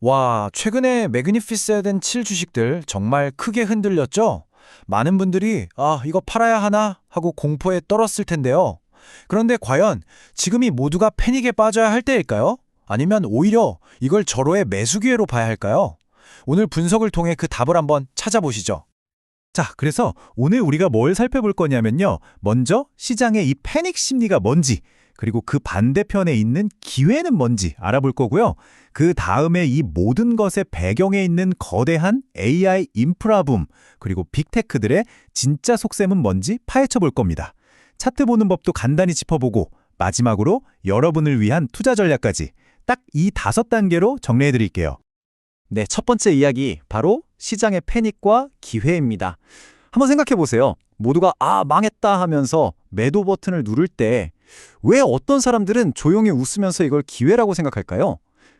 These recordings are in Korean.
와, 최근에 매그니피스에 된7 주식들 정말 크게 흔들렸죠? 많은 분들이 아, 이거 팔아야 하나 하고 공포에 떨었을 텐데요. 그런데 과연 지금이 모두가 패닉에 빠져야 할 때일까요? 아니면 오히려 이걸 절호의 매수 기회로 봐야 할까요? 오늘 분석을 통해 그 답을 한번 찾아보시죠. 자, 그래서 오늘 우리가 뭘 살펴볼 거냐면요. 먼저 시장의 이 패닉 심리가 뭔지, 그리고 그 반대편에 있는 기회는 뭔지 알아볼 거고요. 그 다음에 이 모든 것의 배경에 있는 거대한 AI 인프라 붐, 그리고 빅테크들의 진짜 속셈은 뭔지 파헤쳐 볼 겁니다. 차트 보는 법도 간단히 짚어보고 마지막으로 여러분을 위한 투자 전략까지 딱 이 다섯 단계로 정리해 드릴게요. 네, 첫 번째 이야기 바로 시장의 패닉과 기회입니다. 한번 생각해 보세요. 모두가 아, 망했다 하면서 매도 버튼을 누를 때 왜 어떤 사람들은 조용히 웃으면서 이걸 기회라고 생각할까요?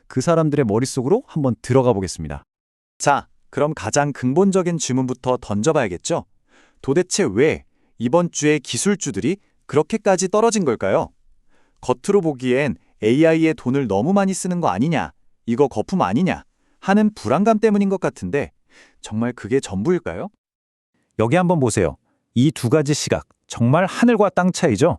그 사람들의 머릿속으로 한번 들어가 보겠습니다. 자, 그럼 가장 근본적인 질문부터 던져봐야겠죠? 도대체 왜 이번 주에 기술주들이 그렇게까지 떨어진 걸까요? 겉으로 보기엔 AI에 돈을 너무 많이 쓰는 거 아니냐, 이거 거품 아니냐 하는 불안감 때문인 것 같은데 정말 그게 전부일까요? 여기 한번 보세요. 이 두 가지 시각 정말 하늘과 땅 차이죠.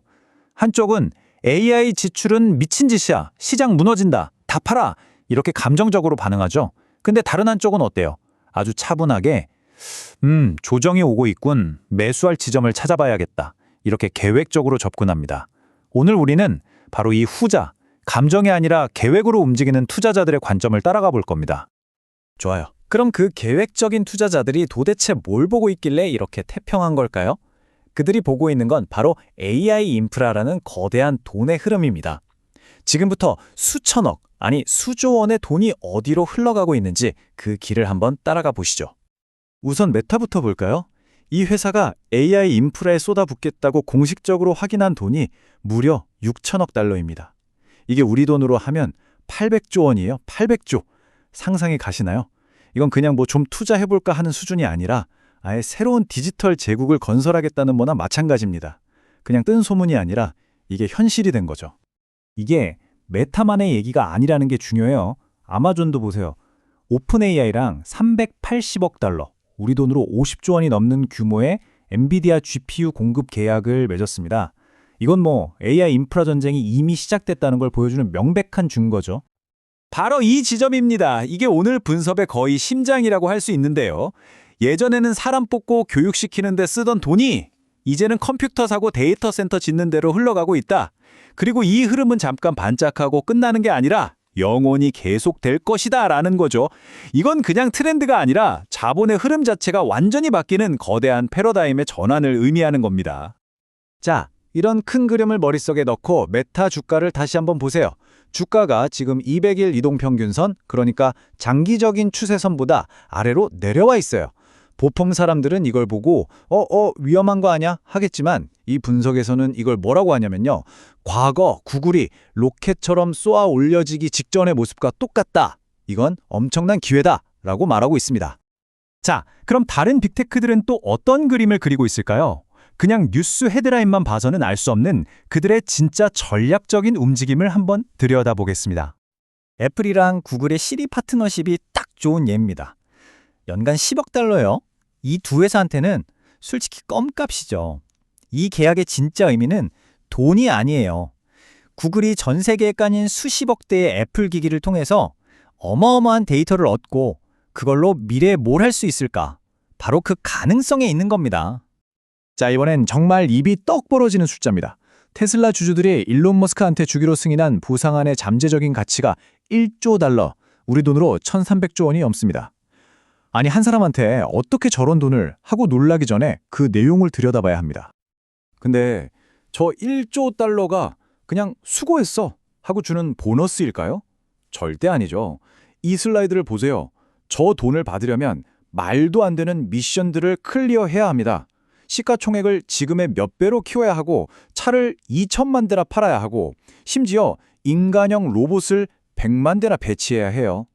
한쪽은 AI 지출은 미친 짓이야. 시장 무너진다. 다 팔아. 이렇게 감정적으로 반응하죠. 근데 다른 한쪽은 어때요? 아주 차분하게 음, 조정이 오고 있군. 매수할 지점을 찾아봐야겠다. 이렇게 계획적으로 접근합니다. 오늘 우리는 바로 이 후자, 감정이 아니라 계획으로 움직이는 투자자들의 관점을 따라가 볼 겁니다. 좋아요. 그럼 그 계획적인 투자자들이 도대체 뭘 보고 있길래 이렇게 태평한 걸까요? 그들이 보고 있는 건 바로 AI 인프라라는 거대한 돈의 흐름입니다. 지금부터 수천억, 아니 수조 원의 돈이 어디로 흘러가고 있는지 그 길을 한번 따라가 보시죠. 우선 메타부터 볼까요? 이 회사가 AI 인프라에 쏟아붓겠다고 공식적으로 확인한 돈이 무려 6천억 달러입니다. 이게 우리 돈으로 하면 800조 원이에요. 800조. 상상이 가시나요? 이건 그냥 뭐 좀 투자해볼까 하는 수준이 아니라 아예 새로운 디지털 제국을 건설하겠다는 거나 마찬가지입니다. 그냥 뜬 소문이 아니라 이게 현실이 된 거죠. 이게 메타만의 얘기가 아니라는 게 중요해요. 아마존도 보세요. 오픈 AI랑 380억 달러, 우리 돈으로 50조 원이 넘는 규모의 엔비디아 GPU 공급 계약을 맺었습니다. 이건 뭐 AI 인프라 전쟁이 이미 시작됐다는 걸 보여주는 명백한 증거죠. 바로 이 지점입니다. 이게 오늘 분석의 거의 심장이라고 할 수 있는데요. 예전에는 사람 뽑고 교육시키는 데 쓰던 돈이 이제는 컴퓨터 사고 데이터 센터 짓는 데로 흘러가고 있다. 그리고 이 흐름은 잠깐 반짝하고 끝나는 게 아니라 영원히 계속될 것이다 라는 거죠. 이건 그냥 트렌드가 아니라 자본의 흐름 자체가 완전히 바뀌는 거대한 패러다임의 전환을 의미하는 겁니다. 자, 이런 큰 그림을 머릿속에 넣고 메타 주가를 다시 한번 보세요. 주가가 지금 200일 이동평균선, 그러니까 장기적인 추세선보다 아래로 내려와 있어요. 보통 사람들은 이걸 보고 어, 어, 위험한 거 아냐? 하겠지만 이 분석에서는 이걸 뭐라고 하냐면요. 과거 구글이 로켓처럼 쏘아 올려지기 직전의 모습과 똑같다. 이건 엄청난 기회다. 라고 말하고 있습니다. 자, 그럼 다른 빅테크들은 또 어떤 그림을 그리고 있을까요? 그냥 뉴스 헤드라인만 봐서는 알 수 없는 그들의 진짜 전략적인 움직임을 한번 들여다보겠습니다. 애플이랑 구글의 시리 파트너십이 딱 좋은 예입니다. 연간 10억 달러요. 이 두 회사한테는 솔직히 껌값이죠. 이 계약의 진짜 의미는 돈이 아니에요. 구글이 전 세계에 까닌 수십억 대의 애플 기기를 통해서 어마어마한 데이터를 얻고 그걸로 미래에 뭘 할 수 있을까? 바로 그 가능성에 있는 겁니다. 자, 이번엔 정말 입이 떡 벌어지는 숫자입니다. 테슬라 주주들이 일론 머스크한테 주기로 승인한 부상안의 잠재적인 가치가 1조 달러, 우리 돈으로 1,300조 원이 넘습니다. 아니, 한 사람한테 어떻게 저런 돈을 하고 놀라기 전에 그 내용을 들여다봐야 합니다. 근데 저 1조 달러가 그냥 수고했어 하고 주는 보너스일까요? 절대 아니죠. 이 슬라이드를 보세요. 저 돈을 받으려면 말도 안 되는 미션들을 클리어해야 합니다. 시가총액을 지금의 몇 배로 키워야 하고 차를 2천만 대나 팔아야 하고 심지어 인간형 로봇을 100만 대나 배치해야 해요.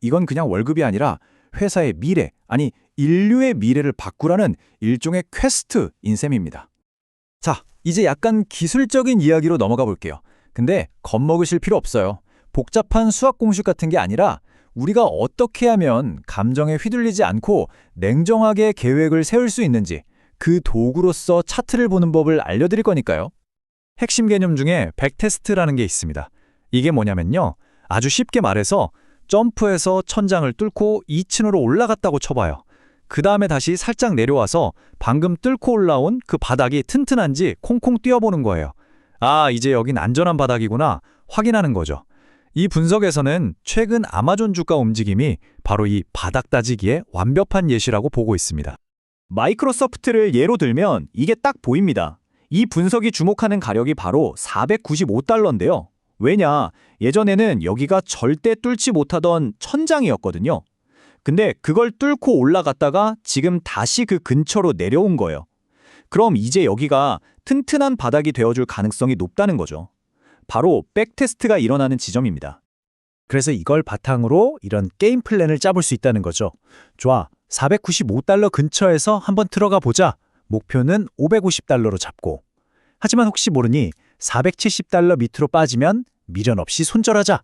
이건 그냥 월급이 아니라 회사의 미래, 아니 인류의 미래를 바꾸라는 일종의 퀘스트 인 셈입니다. 자, 이제 약간 기술적인 이야기로 넘어가 볼게요. 근데 겁먹으실 필요 없어요. 복잡한 수학 공식 같은 게 아니라 우리가 어떻게 하면 감정에 휘둘리지 않고 냉정하게 계획을 세울 수 있는지 그 도구로서 차트를 보는 법을 알려드릴 거니까요. 핵심 개념 중에 백테스트라는 게 있습니다. 이게 뭐냐면요. 아주 쉽게 말해서 점프해서 천장을 뚫고 2층으로 올라갔다고 쳐봐요. 그 다음에 다시 살짝 내려와서 방금 뚫고 올라온 그 바닥이 튼튼한지 콩콩 뛰어보는 거예요. 아, 이제 여긴 안전한 바닥이구나 확인하는 거죠. 이 분석에서는 최근 아마존 주가 움직임이 바로 이 바닥 따지기의 완벽한 예시라고 보고 있습니다. 마이크로소프트를 예로 들면 이게 딱 보입니다. 이 분석이 주목하는 가격이 바로 495달러인데요. 왜냐, 예전에는 여기가 절대 뚫지 못하던 천장이었거든요. 근데 그걸 뚫고 올라갔다가 지금 다시 그 근처로 내려온 거예요. 그럼 이제 여기가 튼튼한 바닥이 되어줄 가능성이 높다는 거죠. 바로 백테스트가 일어나는 지점입니다. 그래서 이걸 바탕으로 이런 게임 플랜을 짜볼 수 있다는 거죠. 좋아, 495달러 근처에서 한번 들어가 보자. 목표는 550달러로 잡고. 하지만 혹시 모르니 470달러 밑으로 빠지면 미련 없이 손절하자.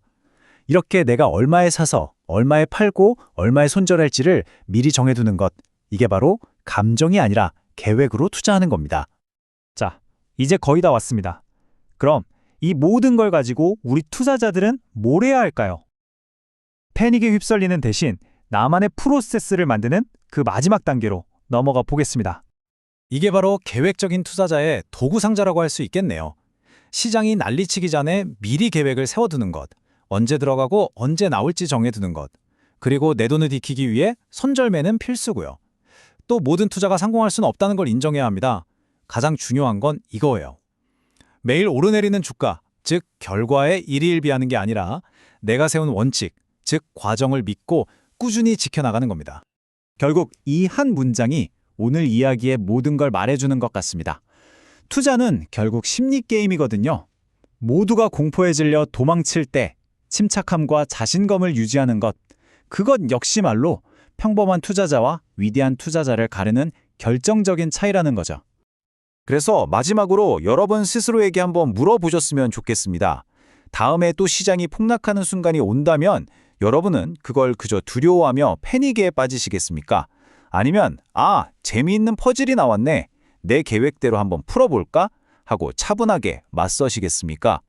이렇게 내가 얼마에 사서 얼마에 팔고 얼마에 손절할지를 미리 정해두는 것. 이게 바로 감정이 아니라 계획으로 투자하는 겁니다. 자, 이제 거의 다 왔습니다. 그럼 이 모든 걸 가지고 우리 투자자들은 뭘 해야 할까요? 패닉에 휩쓸리는 대신 나만의 프로세스를 만드는 그 마지막 단계로 넘어가 보겠습니다. 이게 바로 계획적인 투자자의 도구 상자라고 할 수 있겠네요. 시장이 난리치기 전에 미리 계획을 세워두는 것, 언제 들어가고 언제 나올지 정해두는 것, 그리고 내 돈을 지키기 위해 손절매는 필수고요. 또 모든 투자가 성공할 수는 없다는 걸 인정해야 합니다. 가장 중요한 건 이거예요. 매일 오르내리는 주가, 즉 결과에 일희일비하는 게 아니라 내가 세운 원칙, 즉 과정을 믿고 꾸준히 지켜나가는 겁니다. 결국 이 한 문장이 오늘 이야기의 모든 걸 말해주는 것 같습니다. 투자는 결국 심리 게임이거든요. 모두가 공포에 질려 도망칠 때 침착함과 자신감을 유지하는 것, 그것 역시 말로 평범한 투자자와 위대한 투자자를 가르는 결정적인 차이라는 거죠. 그래서 마지막으로 여러분 스스로에게 한번 물어보셨으면 좋겠습니다. 다음에 또 시장이 폭락하는 순간이 온다면 여러분은 그걸 그저 두려워하며 패닉에 빠지시겠습니까? 아니면 아, 재미있는 퍼즐이 나왔네. 내 계획대로 한번 풀어볼까? 하고 차분하게 맞서시겠습니까?